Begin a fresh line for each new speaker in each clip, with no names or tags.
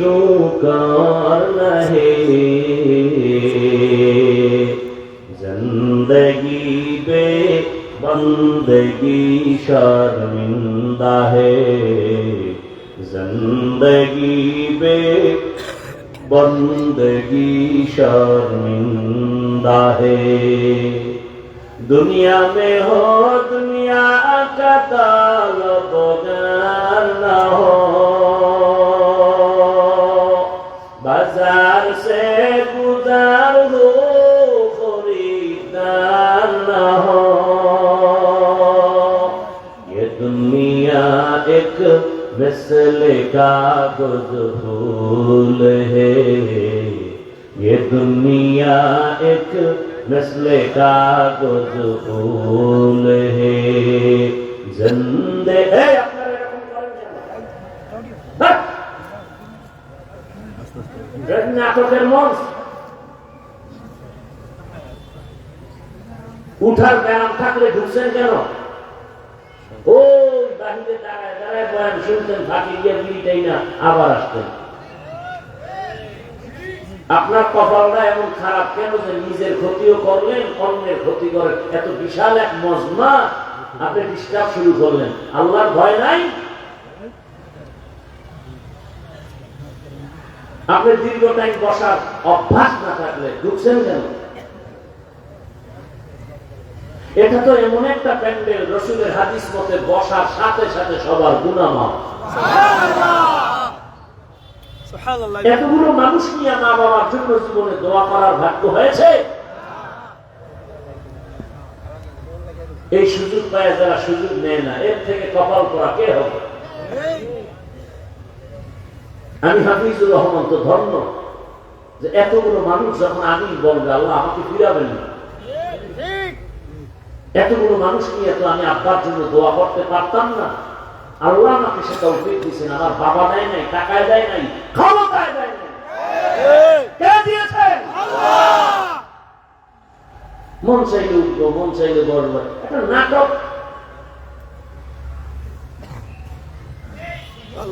तो कार रहे जिंदगी बे बंदगी शर्मिंदा है जिंदगी बे बंदगी शर्मिंदा है दुनिया में हो दुनिया का तालब न हो গুদার গো খরিদার না ये दुनिया एक मिसले का भूल है ये दुनिया एक मिसले का गुजूल है जिंदे নাটকের মঞ্চ উঠার ব্যায়াম থাকলে ঢুকছেন কেন? ওই বাহিরে দাঁড়ায় দাঁড়ায় বয়ান শুনতেন, ফাঁকি গিয়ে মিনিটাই না, আবার আসতেন। আপনার কপালটা এমন খারাপ কেন যে নিজের ক্ষতিও করলেন, অন্যের ক্ষতি করেন? এত বিশাল এক মজমা, আপনি ডিস্টার্ব শুরু করলেন। আল্লাহর ভয় নাই? আপনি দীর্ঘ টাইম বসার অভ্যাস না থাকলে ঢুকছেন কেন? এটা তো এমন একটা প্যান্ডেল রসুলের হাদিস মতে বসার সাথে সাথে সবার গুণামা এতগুলো মানুষ নিয়ে মা বাবার জন্য জীবনে দোয়া করার ভাগ্য হয়েছে? এই সুযোগ পায় যারা সুযোগ নেয় না এর থেকে কপাল করা কে হবে? আমি হাফিজুর রহমান তো ধন্য যে এতগুলো মানুষ যখন আমি বলবে আল্লাহ আমাকে ফিরাবেন না। এতগুলো মানুষ নিয়ে তো আমি আব্বার জন্য দোয়া করতে পারতাম না। আল্লাহ আমাকে সেটা উঠে দিয়েছেন। আমার বাবা দেয় নাই টাকায় দেয় নাই ক্ষমতায় দেয় নাই। কে দিয়েছেন মন চাইলে উঠবো মন চাইলে বলব একটা নাটক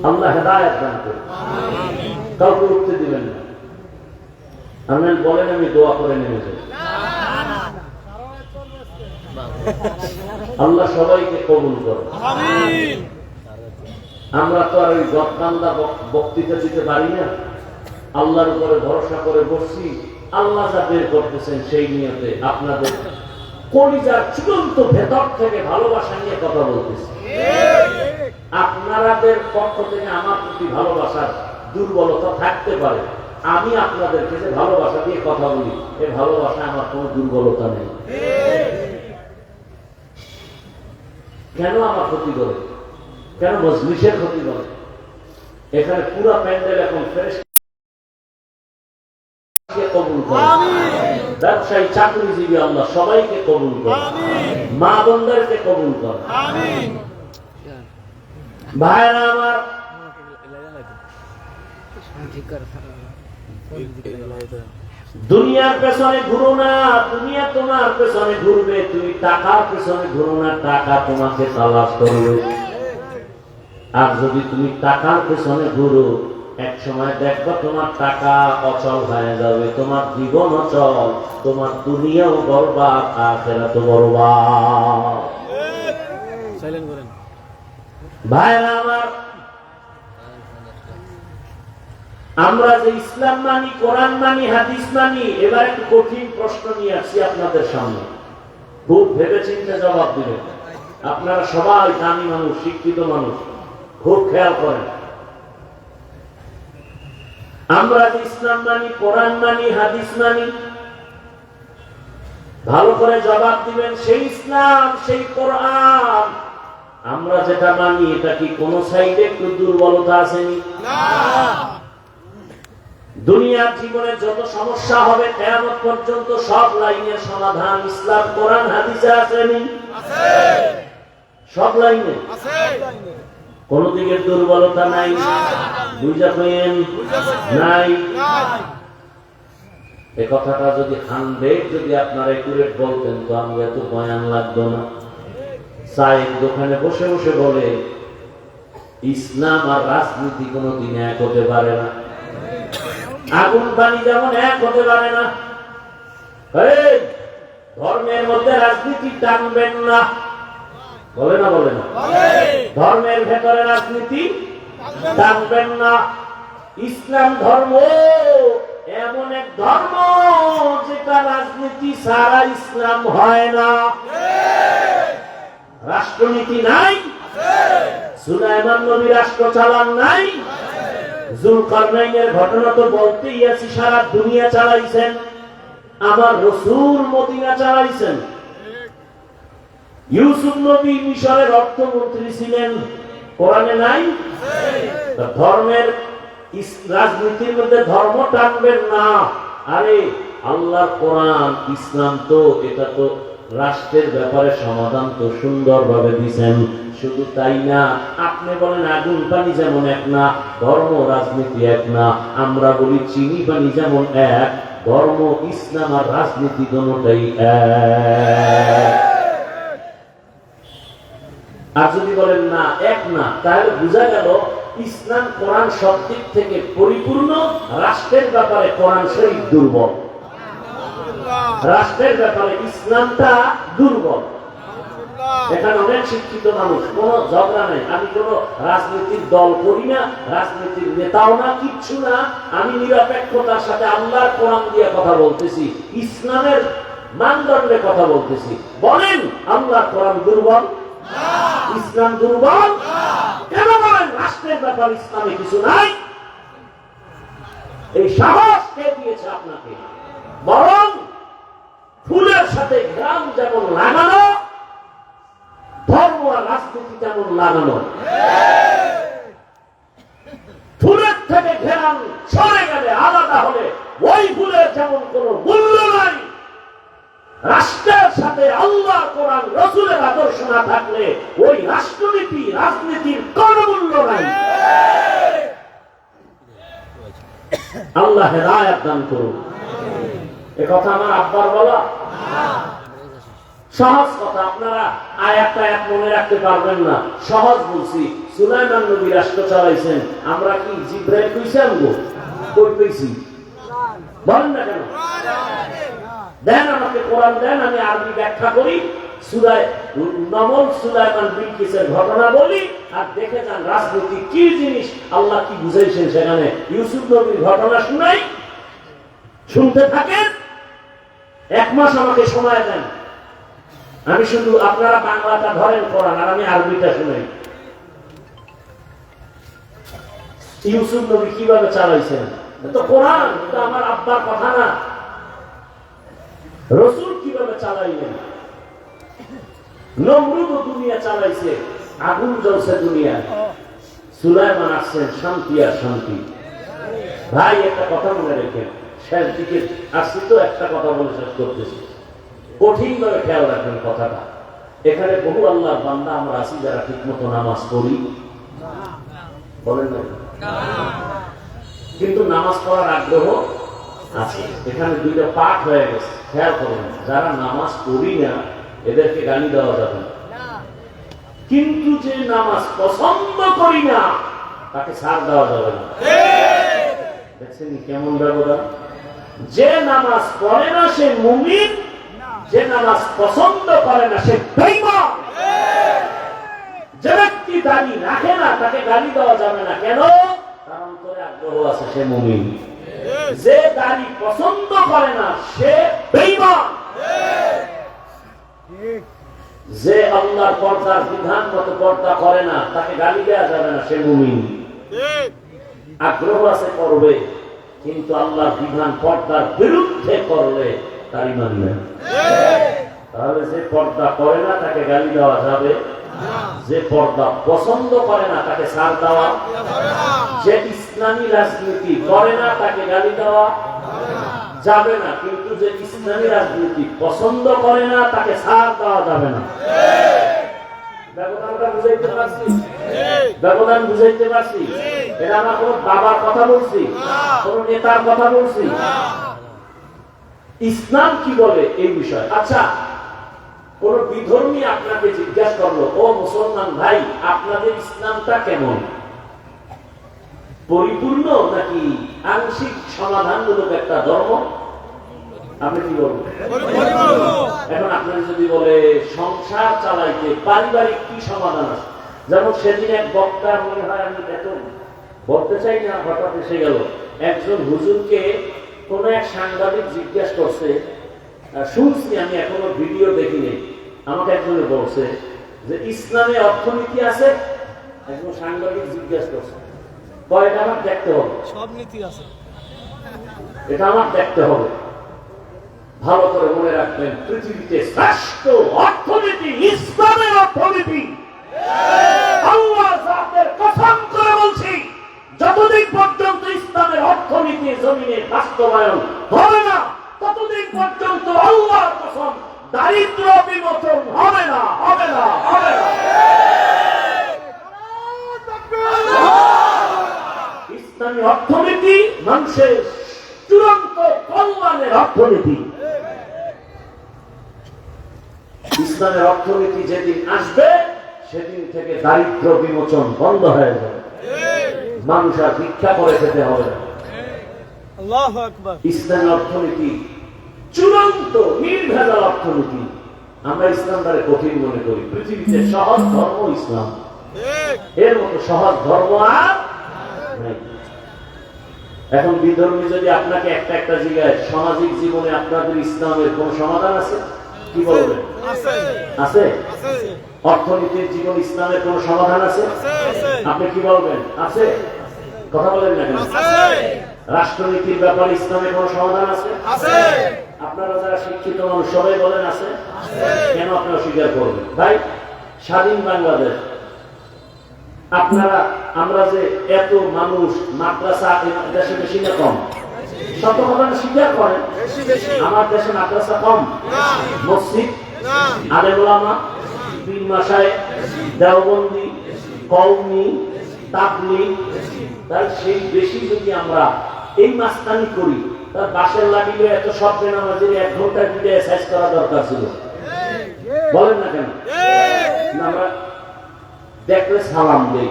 আল্লাহ হেদায়ত দান করুন। কাউকে উঠতে দিবেন না। আপনি বলেন আমি দোয়া করে নেমে যাই। আল্লাহ সবাইকে কবুল করে আমরা তো আর ওই গতকান্দা বক্তৃতা দিতে পারি না। আল্লাহর উপরে ভরসা করে বসছি। আল্লাহ যা বের করতেছেন সেই নিয়তে আপনাদের কলিজার চূড়ান্ত ভেতর থেকে ভালোবাসা নিয়ে কথা বলতেছি। আপনাদের পক্ষ থেকে আমার প্রতি ভালোবাসার দুর্বলতা থাকতে পারে। আমি আপনাদেরকে যে ভালোবাসা দিয়ে কথা বলি এ ভালোবাসা আমার কোনো দুর্বলতা নেই। কেন আমার ক্ষতি করে? কেন মজলিসের ক্ষতি করে? এখানে পুরো প্যান্ডেল এখন ফ্রেশ। কবুল করে। ব্যবসায়ী চাকরিজীবী আল্লাহ সবাইকে কবুল করে। মা বোনদেরকে কবুল করে। দুনিয়ার পেছনে ঘুরো না, দুনিয়া তোমার পেছনে ঘুরবে, তুমি টাকার পেছনে ঘুরো না, টাকা তোমাকে তালাশ করবে। আর যদি তুমি টাকার পেছনে ঘুরো, এক সময় দেখবা তোমার টাকা অচল হয়ে যাবে, তোমার জীবন অচল, তোমার দুনিয়াও বরবাদ আখেরা তো বরবাদ। ভাইরা আমার, আমরা যে ইসলাম মানি, কোরআন মানি, হাদিস মানি, এবার একটু কঠিন প্রশ্ন নিয়ে আসছি আপনাদের সামনে। খুব ভেবে চিন্তে জবাব দিবেন। আপনারা সবাই দামি মানুষ, শিক্ষিত মানুষ, খুব খেয়াল করেন। আমরা যে ইসলাম মানি, কোরআন মানি, হাদিস মানি, ভালো করে জবাব দিবেন, সেই ইসলাম, সেই কোরআন আমরা যেটা মানি এটা কি কোন সাইডে একটু দুর্বলতা আসেনি? দুনিয়ার জীবনে যত সমস্যা হবে কেয়ামত পর্যন্ত সব লাইনের সমাধান ইসলাম কোরআন হাদিসে আসেনি? সব লাইনে? কোন দিকে দুর্বলতা নাই? বুঝা পেন নাই? এ কথাটা যদি হান্ড্রেড যদি আপনারা একুরেট বলতেন তো আমি এত বয়ান লাগতো না। চায়ের দোকানে বসে বসে বলে, ইসলাম আর রাজনীতি কোনো দিনে এক হতে পারে না। আগুন পানি যেমন এক হতে পারে না। ধর্মের মধ্যে রাজনীতি টানবেন না। বলে না বলে না? ধর্মের ভেতরে রাজনীতি টানবেন না। ইসলাম ধর্ম এমন এক ধর্ম যেটা রাজনীতি সারা ইসলাম হয় না। রাষ্ট্রনীতি নাই? সুলাইমান নবী রাষ্ট্র চালান নাই? জুলকারনাইনের ঘটনা তো বলতেই আছি, সারা দুনিয়া চালাইছেন আমার রসুল মদিনা চালাইছেন। ইউসুফ নবী মিশরের অর্থমন্ত্রী ছিলেন, কোরআনে নাই? ধর্মের রাজনীতির মধ্যে ধর্ম টানবেন না। আরে আল্লাহ কোরআন, ইসলাম তো, এটা তো রাষ্ট্রের ব্যাপারে সমাধান তো সুন্দরভাবে দিছেন। শুধু তাই না, আপনি বলেন আগুন পানি যেমন এক না, ধর্ম রাজনীতি এক না, আমরা বলি চিনি পানি যেমন এক, ধর্ম, ইসলাম আর রাজনীতি দোনোটাই এক। আর যদি বলেন না, এক না, তাহলে বোঝা গেল ইসলাম কোরআন সব দিক থেকে পরিপূর্ণ, রাষ্ট্রের ব্যাপারে কোরআন শরীফ দুর্বল। রাষ্ট্রের ব্যাপারে ইসলামটা দুর্বল। এখানে অনেক শিক্ষিত মানুষ কোন ঝগড়া নেই। আমি কোন রাজনীতির দল করি না রাজনীতির নেতাও না কিচ্ছু না। আমি নিরপেক্ষতার সাথে আল্লাহর কোরআন দিয়ে কথা বলতেছি ইসলামের মানদণ্ডে কথা বলতেছি। বলেন আল্লাহর কোরআন দুর্বল? ইসলাম দুর্বল? কেন বলেন রাষ্ট্রের ব্যাপার ইসলামে কিছু নাই? এই সাহস কে দিয়েছে আপনাকে? বরং ফুলের সাথে গ্রাম যেমন লাগানো, ধর্ম আর রাজনীতি যেমন লাগানো। ফুলের থেকে ঘেরান সরে গেলে আলাদা হলে ওই ফুলের যেমন কোনো মূল্য নাই। রাষ্ট্রের সাথে আল্লাহ কোরআন, রসুলের আদর্শ না থাকলে ওই রাষ্ট্রনীতি, রাজনীতির কোন মূল্য নাই। আল্লাহ হেদায়াত দান করুন। এ কথা আমার আব্বার বলা। সহজ কথা, আপনারা মনে রাখতে পারবেন না। সহজ বলছি, সুলাইমান নবী রাষ্ট্র চালাইছেন, আমরা কি জিব্রাইল কইছি আনব? কই পেয়েছি বলেন না কেন? দেন আমাকে, কোরআন দেন, আমি আরবি ব্যাখ্যা করি। নমল সুলাইমান বিলকিসের ঘটনা বলি, আর দেখে যান রাজনীতি কি জিনিস, আল্লাহ কি বুঝাইছেন সেখানে। ইউসুফ নবীর ঘটনা শুনাই, শুনতে থাকেন এক মাস আমাকে সময় দেন। আমি শুধু আপনারা বাংলাটা ধরেন কোরআন আর আমি আরবিটা শুনাই। ইউসুফ নবী কীভাবে চালাইছেন? তো কোরআন, এটা আমার আব্বার কথা না। রসুল কীভাবে চালাইলেন? নমরুদ দুনিয়া চালাইছে, আগুন জ্বলছে দুনিয়া। সুলাইমান আসছেন, শান্তি আর শান্তি। ভাই, একটা কথা মনে রেখেন। শেষ দিকে আসছি তো একটা কথা বলে শেষ করতেছি। কঠিন ভাবে খেয়াল রাখবেন কথাটা। এখানে বহু আল্লাহ বান্দা আমরা আছি যারা ঠিক মতো নামাজ পড়ি। বলেন না? কিন্তু নামাজ পড়ার আগ্রহ আছে। এখানে দুইটা পাঠ হয়ে গেছে। খেয়াল করুন যারা নামাজ পড়ি না এদেরকে গালি দেওয়া যাবে না। কিন্তু যে নামাজ পছন্দ করি না তাকে ছাড় দেওয়া যাবে না। দেখছেন কেমন ব্যবধান? যে নামাজ পড়ে না সে মুমিন, যে নামাজ পছন্দ করে না সে যে ব্যক্তি দাড়ি রাখে না, তাকে গালি দেওয়া যাবে না। কেন? যে দাড়ি পছন্দ করে না, সে যে আল্লাহর পর্দার বিধান মতো পর্দা করে না, তাকে গালি দেওয়া যাবে না, সে মুমিন। আগ্রহ আছে করবে। কিন্তু আল্লাহর বিধান পর্দার বিরুদ্ধে করলে তার ইমান তাহলে যে পর্দা করে না, তাকে গালি দেওয়া যাবে। যে পর্দা পছন্দ করে না, তাকে সার দেওয়া। যে ইসলামী রাজনীতি করে না, তাকে গালি দেওয়া। যাবে না, কিন্তু যে ইসলামী রাজনীতি পছন্দ করে না, তাকে সার দেওয়া যাবে না। ব্যবধান বুঝাইতে পারছি? এটা আমরা কোন বাবার কথা বলছি, কোন নেতার কথা বলছি। ইসলাম কি বলে এই বিষয়? আচ্ছা কোন বিধর্মী আপনাকে জিজ্ঞাসা করল, ও মুসলমান ভাই, আপনাদের ইসলামটা কেমন? পরিপূর্ণ নাকি আংশিক সমাধানমূলক একটা ধর্ম? আপনি কি বলবেন এখন আপনার যদি বলে সংসার চালাইতে পারিবারিক কি সমাধান আছে? যেমন সেদিন এক বক্তা মনে হয় আমি এত বলতে চাই না হঠাৎ এসে গেল। একজন হুজুরকে কোন এক সাংবাদিক জিজ্ঞাসা করছে শুনছি আমি এখনও ভিডিও দেখিনি আমাকে একজনে বলছে যে ইসলামে অর্থনীতি আছে? একজন সাংবাদিক জিজ্ঞাসা করছে কয়টা আমার দেখতে হবে?
সব নীতি আছে।
এটা আমার দেখতে হবে। ভালো করে মনে রাখবেন, পৃথিবীতে শ্রেষ্ঠ অর্থনীতি, ইসলামের অর্থনীতি। আল্লাহ জাতের কসম করে বলছি, যতদিন পর্যন্ত ইসলামের অর্থনীতি জমিনে বাস্তবায়ন হবে না, ততদিন পর্যন্ত আল্লাহ কসম দারিদ্র বিমোচন হবে না হবে না হবে না। ইসলামী অর্থনীতি মানুষের চূড়ান্ত কল্যাণের অর্থনীতি। ইসলামের অর্থনীতি যেদিন আসবে সেদিন থেকে দারিদ্র বিমোচন বন্ধ হয়ে যাবে। মানুষ আর ভিক্ষা করে খেতে হবে না।
আল্লাহ
অর্থনীতি চূড়ান্ত নির্ভেজাল অর্থনীতি। আমরা ইসলাম দ্বারা কঠিন মনে করি। পৃথিবীতে সহজ ধর্ম ইসলাম। এর মতো সহজ ধর্ম আর এখন বিধর্মী যদি আপনাকে একটা একটা জায়গায় সামাজিক জীবনে আপনাদের ইসলামের কোন সমাধান আছে কি বলবেন?
আছে।
অর্থনীতির জীবন ইসলামের কোন সমাধান আছে? আপনি কি বলবেন? আছে? কথা বলেন না কেন? রাষ্ট্রনীতির ব্যাপারে ইসলামের কোন সমাধান আছে? আপনারা যারা শিক্ষিত মানুষ সবাই বলেন আছে? কেন আপনারা স্বীকার করবেন? ভাই স্বাধীন বাংলাদেশ। আপনারা আমরা যে এত মানুষ মাদ্রাসা দেশে বেশি না কম? কথা স্বীকার করেন। আমার দেশে মাদ্রাসা কম? মসজিদ
না।
আলেমুলামা পীর মাসায় দেওবন্দি কৌমি তাবলি তার সেই বেশি যদি আমরা এই মাস্তানি করি তার বাসের লাগিলে এত শব্দে নামাজের এক ঘণ্টা দিলে সাইজ করা দরকার ছিল। বলেন না কেন? আমরা দেখলে সালাম দেই।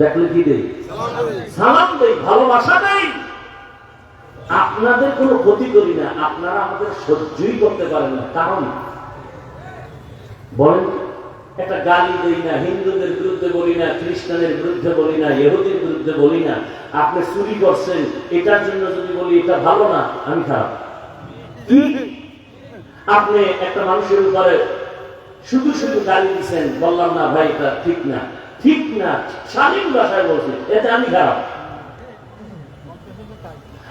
দেখলে কি দেই। সালাম দেই ভালোবাসা দেই। আপনাদের কোনো ক্ষতি করি না, আপনারা আমাদের সহ্যই করতে পারেন না। কারণ বলেন একটা গালি দেই না, হিন্দুদের বিরুদ্ধে বলি না, খ্রিস্টানের বিরুদ্ধে বলি না, ইহুদির বিরুদ্ধে বলি না, আপনি চুরি করছেন, এটার জন্য যদি বলি এটা ভালো না, আমি খারাপ। আপনি একটা মানুষের উপরে শুধু শুধু গালি দিচ্ছেন বললাম না ভাই, এটা ঠিক না ঠিক না স্বাধীন ভাষায় বলছেন, এতে আমি খারাপ।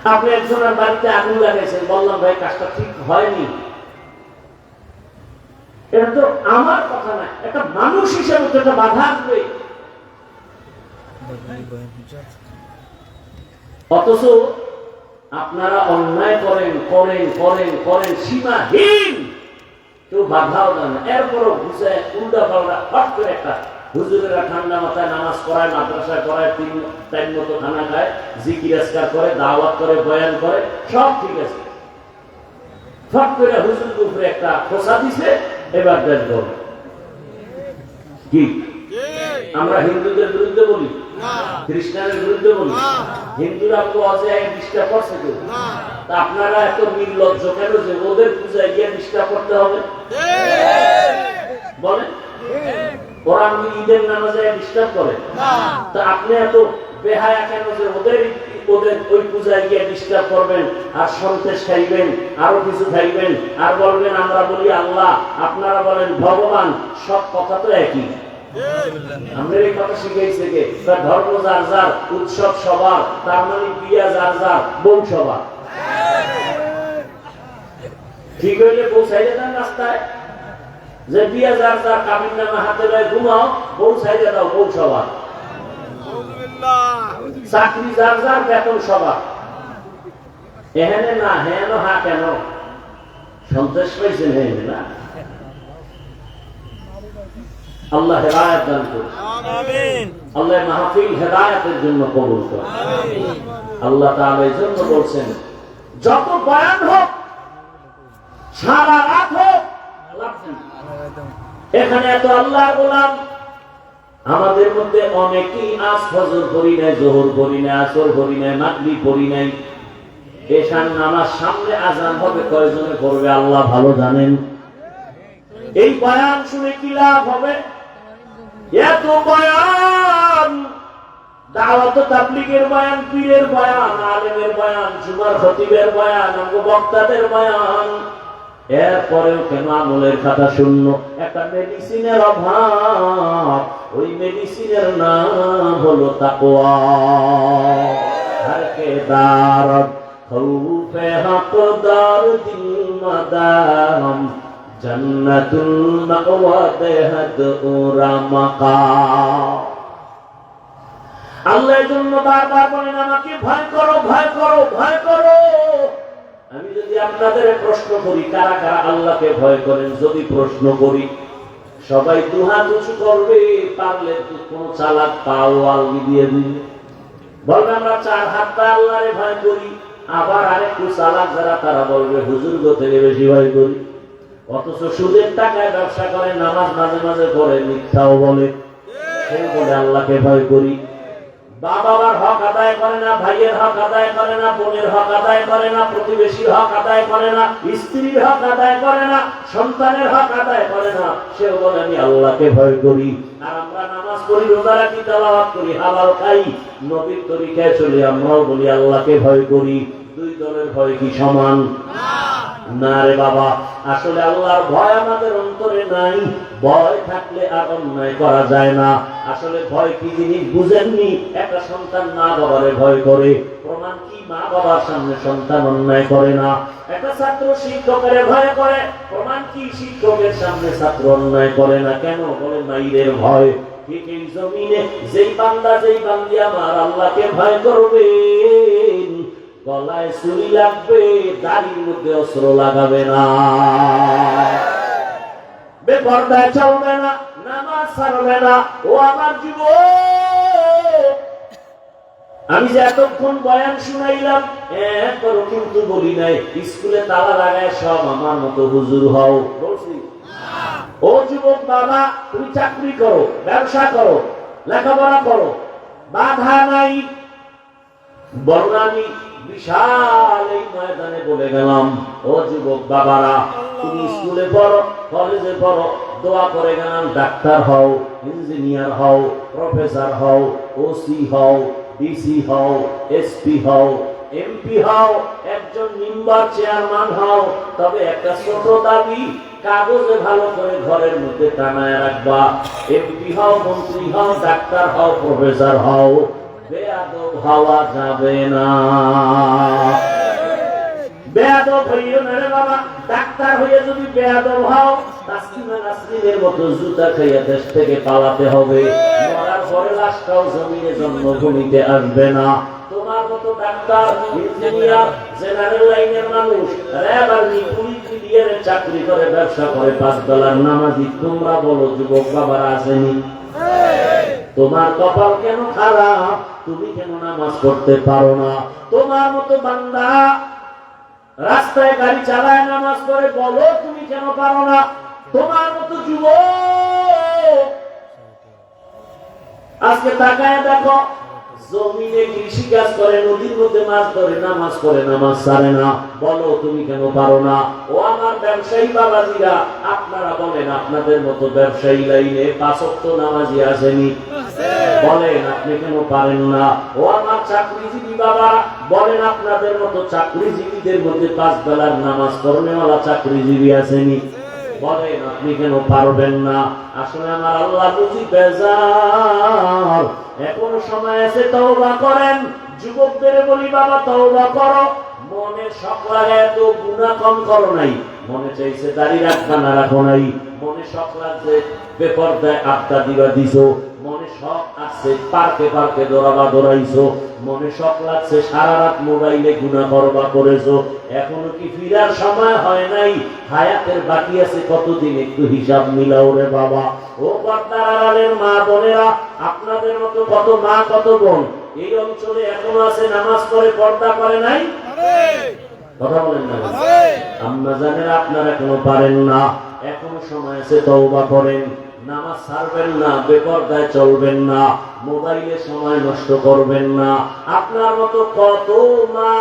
আপনি একজনের বাড়িতে আগুন লাগাইছেন, বললাম, ভাই, কাজটা ঠিক হয়নি। এটা তো আমার কথা না, একটা মানুষ হিসেবে তো এটা বাধা আসবে। অথচ আপনারা অন্যায় করেন করেন করেন করেন, সীমাহীন কেউ বাধাও দেন এরপরও বুঝে উল্টা পাল্টা হট করে একটা হুজুরেরা ঠান্ডা মাথায় নামাজ পড়ায় মাদ্রাসায় পড়ায় তিন টাইম মতো খানা খায় জিকির আজকার করে দাওয়াত করে বয়ান করে সব ঠিক আছে। ফট করে হুজুর উপরে একটা খোসা দিছে এবার করবে কি? আমরা হিন্দুদের বিরুদ্ধে বলি? খ্রিস্টানের বিরুদ্ধে বলি? হিন্দুরা তো অজয় ডিস্টার্ব করছে কেউ? তা আপনারা এত নির্লজ্জ কেন যে ওদের পূজায় গিয়ে ডিস্টার্ব করতে হবে? বলেন। ওরা আমি ঈদের নামাজে ডিস্টার্ব করে? তা আপনি এত বেহায়া কেন যে ওদের ওদের ওই পূজায় গিয়ে ডিস্টার্ব করবেন আর সন্তেষ খাইবেন আরও কিছু খাইবেন আর বলবেন আমরা বলি আল্লাহ আপনারা বলেন ভগবান সব কথা তো একই। আমাদের এই কথা শিখাইছে কে? তার ধর্ম যার যার উৎসব সবার তার মানে বিয়া যার যার বউ সবার। ঠিক হইলে পৌঁছাইলে রাস্তায়? যে কামিন নামে হাতে লয় ঘুমাও বউ ছাইলে দাও বউ সবার। চাকরি যার যার বেতন সবার। এখানে না হেন হা কেন? সন্তোষ পাইছেন হেন না? আল্লাহ হেদায়ত দান করুন। আল্লাহ মাহফিল হেদায়তের জন্য কবুল করুন। আল্লাহ তাআলা এই জন্য বলছেন যত বয়ান হোক সারা রাত হোক এখানে এত আল্লাহর গোলাম। আমাদের মধ্যে অনেকেই আজ ফজর করি নাই, জোহর করি নাই, আসর করি নাই মাগরি করি নাই। এসান নামাজ সামনে আজান হবে, কয়জনে করবে আল্লাহ ভালো জানেন। এই বয়ান শুনে কি লাভ হবে? এত বয়ান! দাওয়াত তাবলিগের বয়ান, পীরের বয়ান, আলেমের বয়ান, জুমার খতিবের বয়ান অঙ্গ বক্তাদের বয়ান। এরপরেও কেন আমলের খাতা শূন্য একটা মেডিসিনের অভাব। ওই মেডিসিনের নাম হলো তাকোয়া হারকে মাকা জন্য তার বলেন, আমাকে ভয় করো ভয় করো ভয় করো। আমি যদি আপনাদের প্রশ্ন করি, কারা কারা আল্লাহকে ভয় করেন, যদি প্রশ্ন করি, সবাই দুহাত উঁচু করবে, পারলে কোন চালাক পাও আলগি দিয়ে দিবে। বলবে, আমরা চার হাতটা আল্লাহরে ভয় করি, আবার আরেকটু চালাক যারা, তারা বলবে, হুজুর গো থেকে বেশি ভয় করি। অথচ সুদের টাকায় ব্যবসা করে, নামাজ মাঝে মাঝে পড়ে, মিথ্যাও বলে। সে বলে আল্লাহকে ভয় করি। বাবার হক আদায় করে না, ভাইয়ের হক আদায় করে না, বোনের হক আদায় করে না, প্রতিবেশীর হক আদায় করে না, স্ত্রীর হক আদায় করে না, সন্তানের হক আদায় করে না, সেও বলে, আমি আল্লাহকে ভয় করি। আর আমরা নামাজ পড়ি, রোজা রাখি, তেলাওয়াত করি, হালাল খাই, নবীর তরিকায় চলি, আমরাও বলি, আল্লাহকে ভয় করি। দুই দলের ভয় কি সমান? না রে বাবা, আসলে আল্লাহর ভয় আমাদের অন্তরে নাই, ভয় থাকলে আর অন্যায় করা যায় না। আসলে ভয় কি জিনিস বুঝেননি? একটা সন্তান মা বাবারে ভয় করে। প্রমাণ কি? মা বাবার সামনে সন্তান অন্যায় করে না। একটা ছাত্র শিক্ষকের ভয় করে। প্রমাণ কি? শিক্ষকের সামনে ছাত্র অন্যায় করে না। কেন? বলে মাইরের ভয়। ঠিক এই জমিনে যেই বান্দা, যেই বান্দি আমার আল্লাহকে ভয় করবে। গলায় চুরি লাগবে, দাড়ির মধ্যে অস্ত্র লাগাবে না। বেপর্দায় চলবে না, নামাজ ছাড়বে না। ও আমার জীব আমি যে এতক্ষণ বয়ান শুনাইলাম একবারও কিন্তু বলি নাই, স্কুলে তালা লাগায় সব আমার মতো হুজুর হও। বলছি, ও যুবক বাবা, তুমি চাকরি করো, ব্যবসা করো, লেখাপড়া করো, বাধা নাই। বরং আমি বিশাল এই ময়দানে বলে গেলাম, ও যুবক বাবারা, তুমি স্কুলে পড়ো, কলেজে পড়ো, দোয়া করে গেলাম, ডাক্তার হও, ইঞ্জিনিয়ার হও, প্রফেসর হও ওসি হও ডিসি হও এসপি হও এমপি হও, একজন মেম্বার চেয়ারম্যান হও, তবে একটা ছোট দাবি, কাগজে ভালো করে ঘরের মধ্যে টানায় রাখবা। এমপি হও, মন্ত্রী হও, ডাক্তার হও, প্রফেসর হও বেয়াদব হওয়া যাবে না। বেয়াদব হইও না রে বাবা ডাক্তার হয়ে যদি বেয়াদব হও তাসলিমা নাসরিনের মতো জুতা খাইয়া দেশ থেকে পালাতে হবে। মরার পরে লাশটাও জমিনে জন্মভূমিতে আসবে না। তোমার মতো ডাক্তার ইঞ্জিনিয়ার জেনারেল লাইনের মানুষ র্যাব আর্মি পুলিশ মিডিয়ারে চাকরি করে ব্যবসা করে পাঁচ ডলার নামাজি তোমরা বলো যুবক বাবার আসেনি? তোমার কপাল কেন খারাপ? তুমি কেন নামাজ পড়তে পারো না? তোমার মতো বান্দা রাস্তায় গাড়ি চালায় নামাজ পড়ে, বলো তুমি কেন পারো না? তোমার মতো যুব আজকে তাকায় দেখো, জমিনে কৃষি কাজ করে, নদীর মধ্যে মাছ ধরে, নামাজ পড়ে, নামাজ সারে না। বলো তুমি কেন পারো না? ও আমার ব্যবসায়ী বাবাজিরা আপনারা বলেন, আপনাদের মতো ব্যবসায়ী লাইনে পাঁচক্ত নামাজি আসেনি। বলেন, আপনি কেন পারেন না? ও আমার চাকরিজীবী বাবা, বলেন আপনাদের মতো চাকরিজীবীদের মধ্যে পাঁচ বেলার নামাজ পড়নেওয়ালা চাকরিজীবী আসেনি বলেন, আপনি কেন পারবেন না? আসলে আমার আল্লাহ বুঝি বেজার। এখনও সময় আছে, তওবা করেন। যুবকদের বলি, বাবা, তওবা করো। মনে লাগে, এত গুণা কম করো নাই। মনে চাইছে, দাড়ি রাখবা না রাখো নাই। মনে শখ লাগছে পেপার দেয় আড্ডা দিবা দিছো। মনে শখ আছে, পার্কে পার্কে দৌড়াবা দৌড়াইছো। মনে শখ লাগছে সারা রাত মোবাইলে গুণা করবা করেছ। এখনও কি ফিরার সময় হয় নাই? হায়াতের বাকি আছে, কতদিন একটু হিসাব মিলাও রে বাবা। ও পর্দার মা বোনেরা, আপনাদের মতো কত মা, কত বোন। এই অঞ্চলে এখনও আছে, নামাজ পড়ে, পর্দা করে নাই? কথা বলেন না জানেন আপনারা এখনও পারেন না। এখনও সময় আছে তওবা করেন। নামাজ ছাড়বেন না বেপর্দায় চলবেন না মোবাইলে সময় নষ্ট করবেন না। আপনার মতো কত মা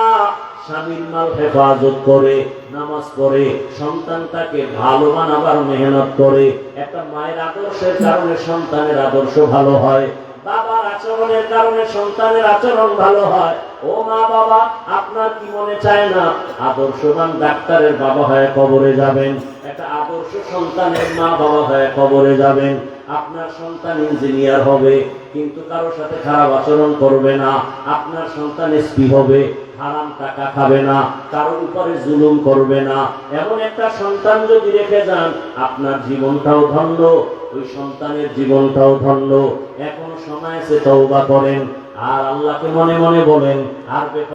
স্বামীর মাল হেফাজত করে নামাজ পড়ে সন্তানটাকে ভালো বানাবার মেহনত করে একটা মায়ের আদর্শের কারণে সন্তানের আদর্শ ভালো হয় বাবার আচরণের কারণে সন্তানের আচরণ ভালো হয় ও মা বাবা, আপনার কি মনে চায় না? আদর্শবান ডাক্তারের বাবা হয়ে কবরে যাবেন। একটা আদর্শ সন্তানের মা বাবা হয়ে কবরে যাবেন। আপনার সন্তান ইঞ্জিনিয়ার হবে, কিন্তু কারোর সাথে খারাপ আচরণ করবে না। আপনার সন্তান এসপি হবে। হারাম টাকা খাবে না কারোর উপরে জুলুম করবে না। এমন একটা সন্তান যদি রেখে যান, আপনার জীবনটাও ধন্য, ওই সন্তানের জীবনটাও ধন্য। এখন সময় সে তওবা করেন, আর আল্লাহকে মনে মনে বলেন, আর